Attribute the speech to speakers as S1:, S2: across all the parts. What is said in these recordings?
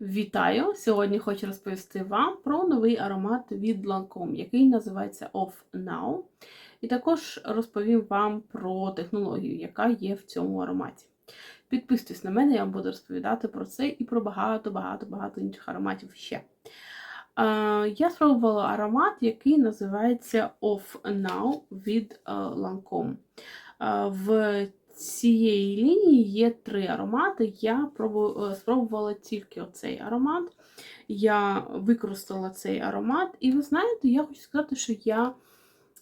S1: Вітаю! Сьогодні хочу розповісти вам про новий аромат від Lancome, який називається Off Now. І також розповім вам про технологію, яка є в цьому ароматі. Підписуйтесь на мене, я вам буду розповідати про це і про багато-багато-багато інших ароматів ще. Я спробувала аромат, який називається Off Now від е, Lancome. В цієї лінії є три аромати. Я е, спробувала тільки оцей аромат. Я використала цей аромат, і ви знаєте, я хочу сказати, що я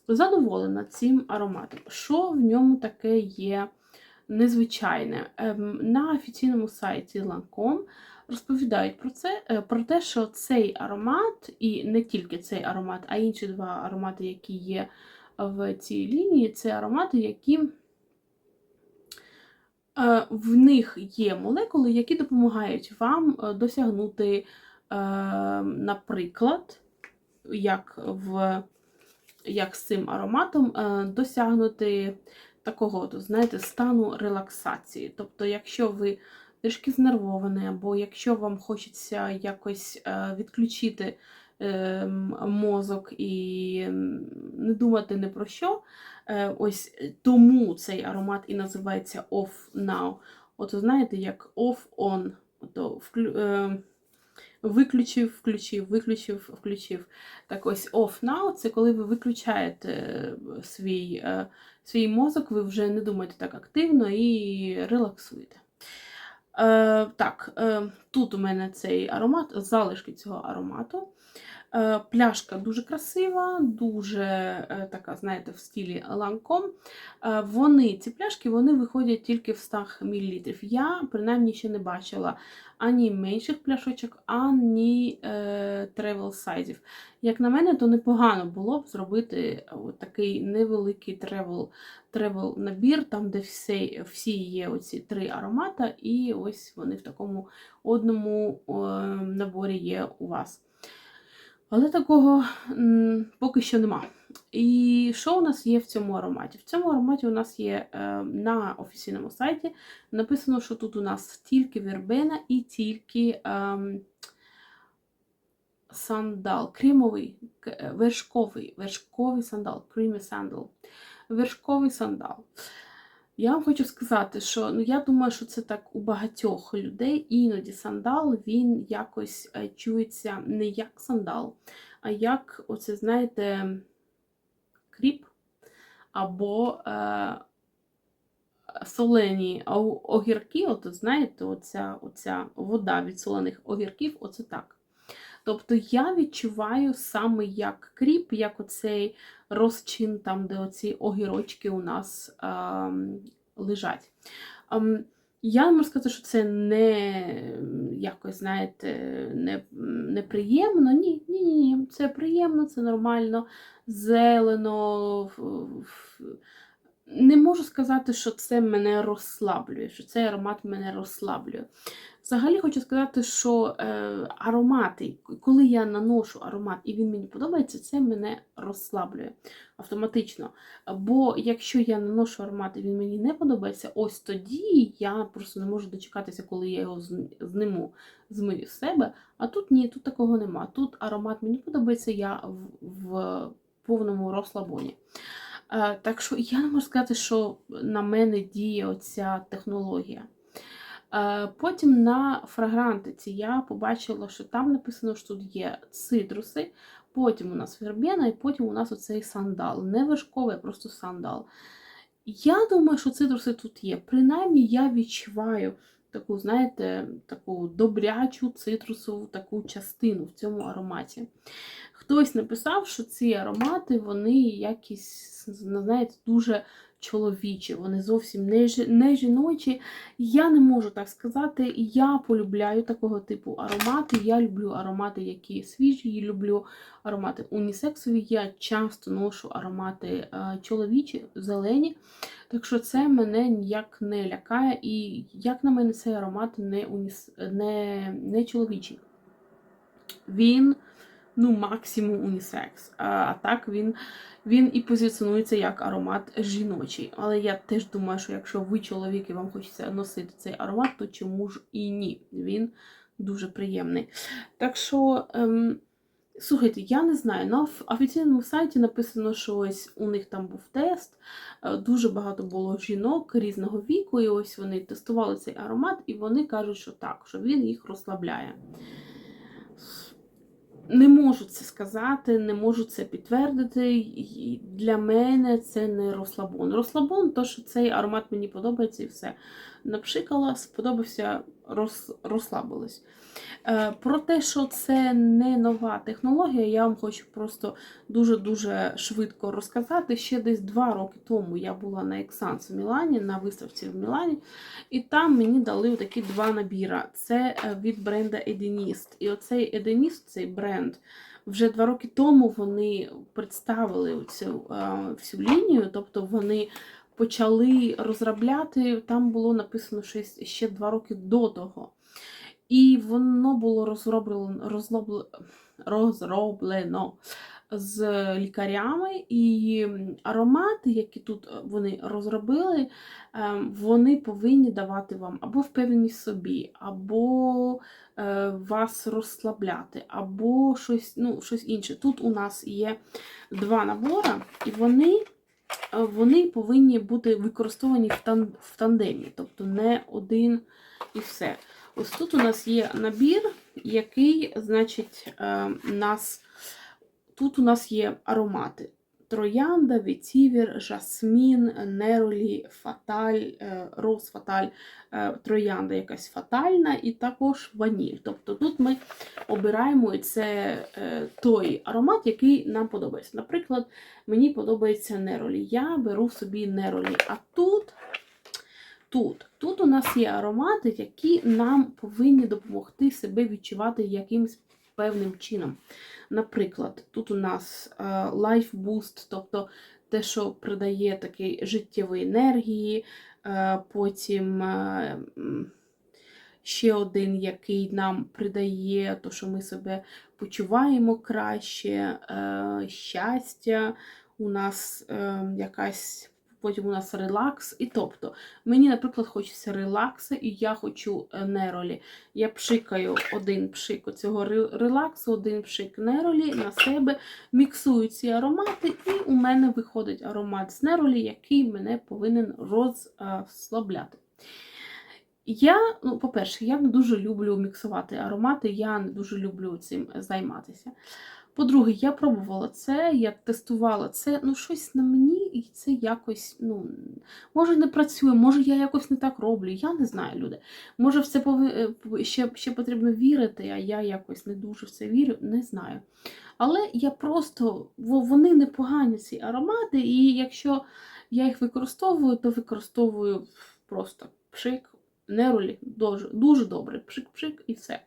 S1: задоволена цим ароматом. Що в ньому таке є незвичайне? Ем, На офіційному сайті Lancome розповідають про це, е, про те, що цей аромат, і не тільки цей аромат, а інші два аромати, які є в цій лінії, це аромати, які В них є молекули, які допомагають вам е, досягнути, е, наприклад, як в, як з цим ароматом, е, досягнути такого, знаєте, стану релаксації. Тобто, якщо ви трішки знервовані, або якщо вам хочеться якось е, відключити е, мозок і не думати ні про що, Е, Ось тому цей аромат і називається Off Now. От знаєте, як off-on. Е, Виключив, включив, виключив, включив. Так ось off now це коли ви виключаєте е, свій, е, свій мозок, ви вже не думаєте так активно і релаксуєте. Е, так, е, тут у мене цей аромат, залишки цього аромату. Е, Пляшка дуже красива, дуже е, така, знаєте, в стилі Lancome. Е, Вони, ці пляшки вони виходять тільки в 100 мл. Я, принаймні, ще не бачила ані менших пляшочок, ані е, тревел сайзів. Як на мене, то непогано було б зробити такий невеликий тревел, тревел набір, там, де всі, всі є оці три аромата, і ось вони в такому одному е, наборі є у вас. Але такого м, поки що нема. І що у нас є в цьому ароматі? В цьому ароматі у нас є е, на офіційному сайті написано, що тут у нас тільки вербена і тільки е, сандал, кремовий, е, вершковий, вершковий сандал, creamy sandal, вершковий сандал. Я вам хочу сказати, що ну, я думаю, що це так у багатьох людей. Іноді сандал він якось е, чується не як сандал, а як, оце, знаєте, кріп або е, солені огірки. От, знаєте, оця, оця вода від солених огірків, оце так. Тобто я відчуваю саме як кріп, як оцей розчин, там, де оці огірочки у нас ем, лежать. Ем, я не можу сказати, що це не якось, знаєте, не, неприємно. Ні, ні, ні. Це приємно, це нормально, зелено. Не можу сказати, що це мене розслаблює, що цей аромат мене розслаблює. Взагалі хочу сказати, що е, аромати, коли я наношу аромат і він мені подобається, це мене розслаблює автоматично. Бо якщо я наношу аромат і він мені не подобається, ось тоді я просто не можу дочекатися, коли я його зниму, змию з себе. А тут ні, тут такого нема. Тут аромат мені подобається, я в, в повному розслабоні. Е, Так що я не можу сказати, що на мене діє оця технологія. Е, Потім на фрагрантиці я побачила, що там написано, що тут є цитруси, потім у нас вербена, і потім у нас оцей сандал. Не вершковий, а просто сандал. Я думаю, що цитруси тут є. Принаймні, я відчуваю таку, знаєте, таку добрячу цитрусову таку частину в цьому ароматі. Хтось написав, що ці аромати, вони якісь, знаєте, дуже чоловічі, вони зовсім не, жі- не жіночі. Я не можу так сказати. Я полюбляю такого типу аромати. Я люблю аромати, які свіжі, люблю аромати унісексові. Я часто ношу аромати е, чоловічі, зелені. Так що це мене ніяк не лякає. І, як на мене, цей аромат не, уніс... не, не чоловічий. Він ну, максимум унісекс. А, так він, він і позиціонується як аромат жіночий. Але я теж думаю, що якщо ви чоловік і вам хочеться носити цей аромат, то чому ж і ні? Він дуже приємний. Так що, ем, слухайте, я не знаю, на оф- офіційному сайті написано, що ось у них там був тест, е, дуже багато було жінок різного віку, і ось вони тестували цей аромат, і вони кажуть, що так, що він їх розслабляє. Не можу це сказати, не можу це підтвердити. І Для мене це не розслабон. Розслабон, то що цей аромат мені подобається і все. Напшикала, сподобався, роз, розслабилась. Е, Про те, що це не нова технологія, я вам хочу просто дуже-дуже швидко розказати. Ще десь два роки тому я була на Ексанс в Мілані, на виставці в Мілані, і там мені дали такі два набіра. Це е, від бренда Edinist. І оцей Edinist, цей бренд, вже два роки тому вони представили цю е, всю лінію, тобто вони почали розробляти. Там було написано щось ще два роки до того. І воно було розроблено, розроблено, з лікарями, і аромати, які тут вони розробили, ем, вони повинні давати вам або впевненість собі, або е, вас розслабляти, або щось, ну, щось інше. Тут у нас є два набори, і вони. Вони повинні бути використовані в тандемі, тобто не один і все. Ось тут у нас є набір, який, значить, е, нас тут у нас є аромати: троянда, вітівір, жасмін, неролі, фаталь, е, роз фаталь, е, троянда якась фатальна, і також ваніль. Тобто тут ми обираємо це е, той аромат, який нам подобається. Наприклад, мені подобається неролі. Я беру собі неролі. А тут. Тут Тут у нас є аромати, які нам повинні допомогти себе відчувати якимось певним чином. Наприклад, тут у нас е, Life Boost, тобто те, що придає такий життєвої енергії, е, потім е, ще один, який нам придає, то, що ми себе почуваємо краще, щастя, у нас якась. Потім у нас релакс. І тобто, мені, наприклад, хочеться релаксу, і я хочу е, неролі. Я пшикаю один пшик цього релаксу, один пшик неролі на себе, міксую ці аромати, і у мене виходить аромат з неролі, який мене повинен розслабляти. Я, ну, по-перше, я не дуже люблю міксувати аромати, я не дуже люблю цим займатися. По-друге, я пробувала це, я тестувала це, ну щось на мені, і це якось, ну, може, не працює, може, я якось не так роблю. Я не знаю, люди. Може, в це пови... ще, ще потрібно вірити, а я якось не дуже в це вірю, не знаю. Але я просто, вони непогані, ці аромати, і якщо я їх використовую, то використовую просто пшик, неролі, дуже, дуже добре, пшик-пшик і все.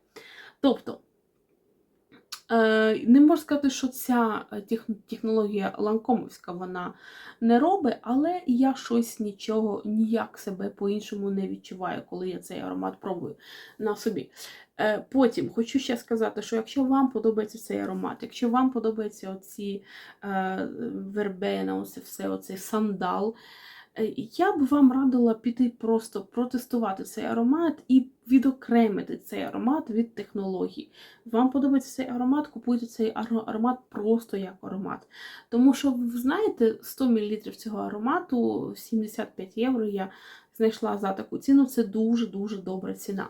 S1: Тобто. Не можу сказати, що ця технологія ланкомовська вона не робить, але я щось нічого ніяк себе по-іншому не відчуваю, коли я цей аромат пробую на собі. Е, потім хочу ще сказати, що якщо вам подобається цей аромат, якщо вам подобається оці е, вербена, оце все, оцей сандал. Е, я б вам радила піти просто протестувати цей аромат і відокремити цей аромат від технологій. Вам подобається цей аромат, купуйте цей аромат просто як аромат. Тому що, ви знаєте, 100 мл цього аромату 75 євро я знайшла за таку ціну, це дуже-дуже добра ціна.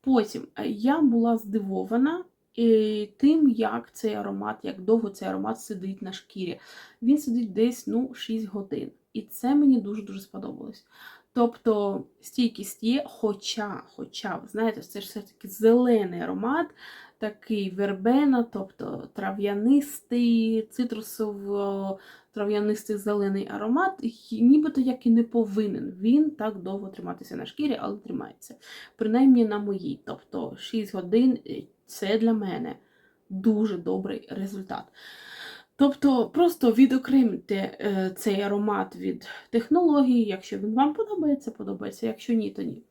S1: Потім е, я була здивована. І тим, як цей аромат, як довго цей аромат сидить на шкірі. Він сидить десь ну, 6 годин. І це мені дуже-дуже сподобалось. Тобто стійкість є, хоча, хоча, ви знаєте, це ж все-таки зелений аромат, такий вербена, тобто трав'янистий, цитрусово трав'янистий зелений аромат, нібито як і не повинен він так довго триматися на шкірі, але тримається. Принаймні на моїй. Тобто 6 годин це для мене дуже добрий результат. Тобто просто відокремте е, цей аромат від технології, якщо він вам подобається, подобається, якщо ні, то ні.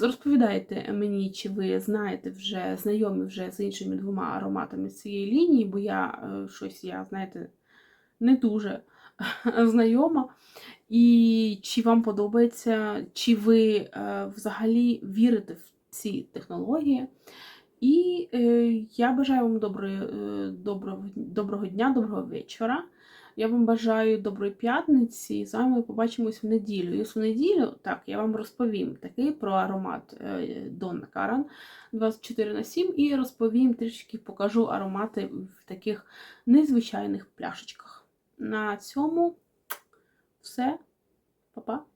S1: Розповідайте мені, чи ви знаєте вже, знайомі вже з іншими двома ароматами цієї лінії, бо я е, щось, я, знаєте, не дуже знайома. І чи вам подобається, чи ви е, взагалі вірите в ці технології. І е, я бажаю вам доброї, е, доброго, доброго дня, доброго вечора. Я вам бажаю доброї п'ятниці. З вами побачимось в неділю. І в неділю, так, я вам розповім такий про аромат е, Донна Каран 24 на 7 і розповім трішки покажу аромати в таких незвичайних пляшечках. На цьому все. Па-па.